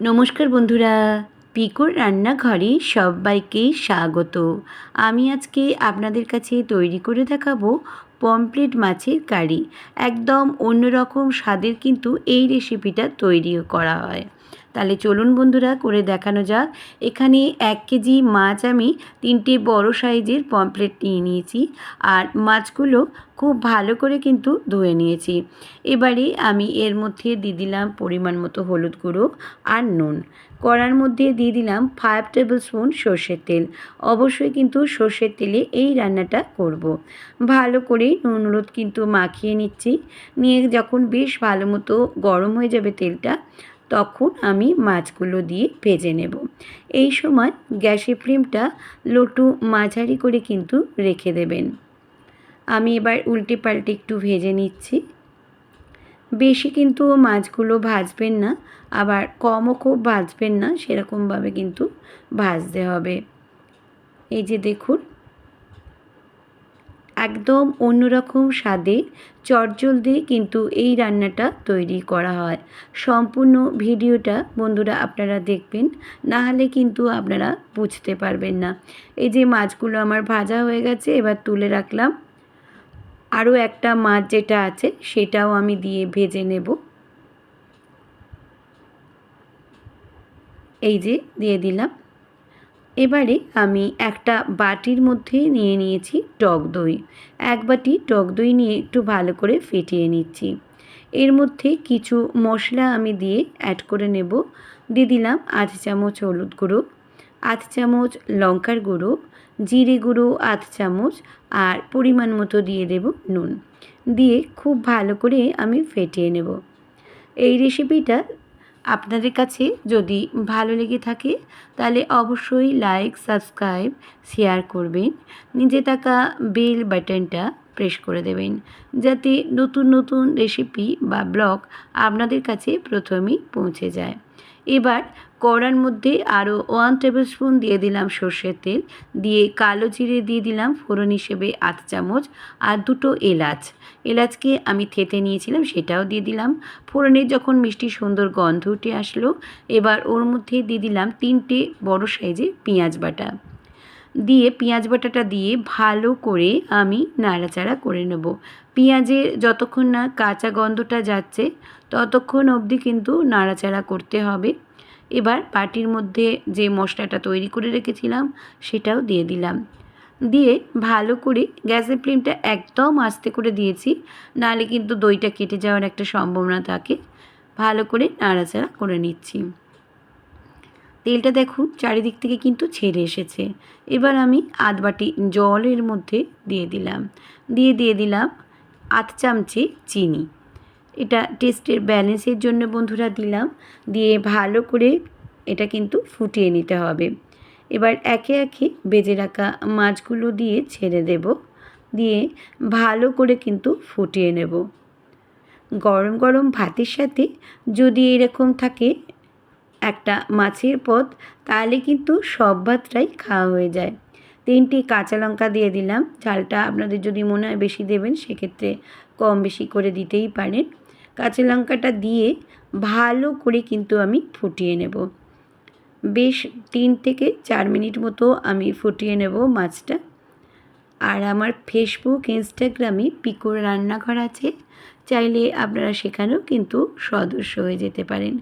নমস্কার বন্ধুরা, পিকুর রান্নাঘরে সবাইকে স্বাগত। আমি আজকে আপনাদের কাছে তৈরি করে দেখাবো পমপ্লেট মাছের কারি। একদম অন্যরকম স্বাদের কিন্তু এই রেসিপিটা তৈরি করা হয়। তাহলে চলুন বন্ধুরা করে দেখানো যাক। এখানে এক কেজি মাছ আমি তিনটে বড় সাইজের পমপ্লেট নিয়ে নিয়েছি আর মাছগুলো খুব ভালো করে কিন্তু ধুয়ে নিয়েছি। এবারে আমি এর মধ্যে দিয়ে দিলাম পরিমাণ মতো হলুদ গুঁড়ো আর নুন। কড়ার মধ্যে দিয়ে দিলাম ফাইভ টেবিল স্পুন সর্ষের তেল। অবশ্যই কিন্তু সর্ষের তেলে এই রান্নাটা করব। ভালো করে নুন হলুদ কিন্তু মাখিয়ে নিচ্ছি। নিয়ে যখন বেশ ভালো মতো গরম হয়ে যাবে তেলটা তখন আমি মাছগুলো দিয়ে ভেজে নেব। এই সময় গ্যাসের ফ্লেমটা লোটু মাঝারি করে কিন্তু রেখে দেবেন। আমি এবার উল্টে পাল্টে একটু ভেজে নিচ্ছি। বেশি কিন্তু মাছগুলো ভাজবেন না, আবার কমও খুব ভাজবেন না, সেরকমভাবে কিন্তু ভাজতে হবে। এই যে দেখুন একদম অন্যরকম স্বাদে চটজলদি কিন্তু এই রান্নাটা তৈরি করা হয়। সম্পূর্ণ ভিডিওটা বন্ধুরা আপনারা দেখবেন, না হলে কিন্তু আপনারা বুঝতে পারবেন না। এই যে মাছগুলো আমার ভাজা হয়ে গেছে, এবার তুলে রাখলাম। আরও একটা মাছ যেটা আছে, সেটাও আমি দিয়ে ভেজে নেব। এই যে দিয়ে দিলাম। এবারে আমি একটা বাটির মধ্যে নিয়ে নিয়েছি টক দই। এক বাটি টক দই নিয়ে একটু ভালো করে ফেটিয়ে নিচ্ছি। এর মধ্যে কিছু মশলা আমি দিয়ে অ্যাড করে নেব। দিয়ে দিলাম আধ চামচ হলুদ গুঁড়ো, আধ চামচ লঙ্কার গুঁড়ো, জিরে গুঁড়ো আধ চামচ আর পরিমাণ মতো দিয়ে দেব নুন। দিয়ে খুব ভালো করে আমি ফেটিয়ে নেব। এই রেসিপিটা আপনাদের কাছে যদি ভালো লেগে থাকে, তাহলে অবশ্যই লাইক সাবস্ক্রাইব শেয়ার করবেন। নিজে থাকা বেল বাটনটা প্রেস করে দেবেন। যাতে নতুন নতুন রেসিপি বা ব্লগ আপনাদের কাছে প্রথমেই পৌঁছে যায়। এবার কড়ার মধ্যে আরও ওয়ান টেবিল স্পুন দিয়ে দিলাম সর্ষের তেল, দিয়ে কালো জিরে দিয়ে দিলাম ফোড়ন হিসেবে আধ চামচ আর দুটো এলাচ। এলাচকে আমি থেতে নিয়েছিলাম, সেটাও দিয়ে দিলাম। ফোড়নের যখন মিষ্টি সুন্দর গন্ধ উঠে আসলো, এবার ওর মধ্যে দিয়ে দিলাম তিনটে বড় সাইজে পেঁয়াজ বাটা। দিয়ে পেঁয়াজ বাটাটা দিয়ে ভালো করে আমি নাড়াচাড়া করে নেব। পেঁয়াজের যতক্ষণ না কাঁচা গন্ধটা যাচ্ছে, ততক্ষণ অবধি কিন্তু নাড়াচাড়া করতে হবে। এবার বাটির মধ্যে যে মশলাটা তৈরি করে রেখেছিলাম, সেটাও দিয়ে দিলাম। দিয়ে ভালো করে গ্যাসের ফ্লেমটা একদম আস্তে করে দিয়েছি, নাহলে কিন্তু দইটা কেটে যাওয়ার একটা সম্ভাবনা থাকে। ভালো করে নাড়াচাড়া করে নিচ্ছি। তেলটা দেখুন চারিদিক থেকে কিন্তু ছেড়ে এসেছে। এবার আমি আধ বাটি জলের মধ্যে দিয়ে দিলাম। দিয়ে দিয়ে দিলাম আধ চামচে চিনি। এটা টেস্টের ব্যালেন্সের জন্য বন্ধুরা দিলাম। দিয়ে ভালো করে এটা কিন্তু ফুটিয়ে নিতে হবে। এবার একে একে বেজে রাখা মাছগুলো দিয়ে ছেড়ে দেব। দিয়ে ভালো করে কিন্তু ফুটিয়ে নেব। গরম গরম ভাতের সাথে যদি এরকম থাকে একটা মাছের পদ, তাহলে কিন্তু সব ভাতটাই খাওয়া হয়ে যায়। তিনটি কাঁচা লঙ্কা দিয়ে দিলাম। ঝালটা আপনাদের যদি মনে হয় বেশি দেবেন, সেক্ষেত্রে কম বেশি করে দিতেই পারেন। কাঁচা লঙ্কাটা দিয়ে ভালো করে কিন্তু আমি ফুটিয়ে নেব। বেশ তিন থেকে চার মিনিট মতো আমি ফুটিয়ে নেব মাছটা। আর আমার ফেসবুক ইনস্টাগ্রামে পিকোর রান্নাঘর আছে। চাইলে আপনারা সেখানেও কিন্তু সদস্য হয়ে যেতে পারেন।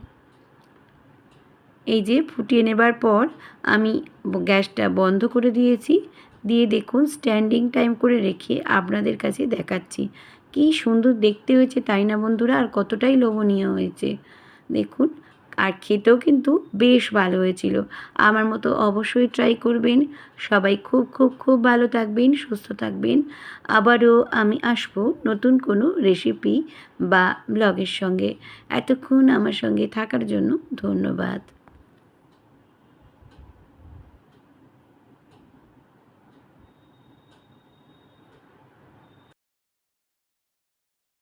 এই যে ফুটিয়ে নেবার পর আমি গ্যাসটা বন্ধ করে দিয়েছি। দিয়ে দেখুন স্ট্যান্ডিং টাইম করে রেখে আপনাদের কাছে দেখাচ্ছি। কি সুন্দর দেখতে হয়েছে তাই না বন্ধুরা? আর কতটাই লোভনীয় হয়েছে। দেখুন, আর খেতেও কিন্তু বেশ ভালো হয়েছিল। আমার মতো অবশ্যই ট্রাই করবেন। সবাই খুব খুব খুব ভালো থাকবেন, সুস্থ থাকবেন। আবারও আমি আসব নতুন কোনো রেসিপি বা ব্লগের সঙ্গে। এতক্ষণ আমার সঙ্গে থাকার জন্য ধন্যবাদ।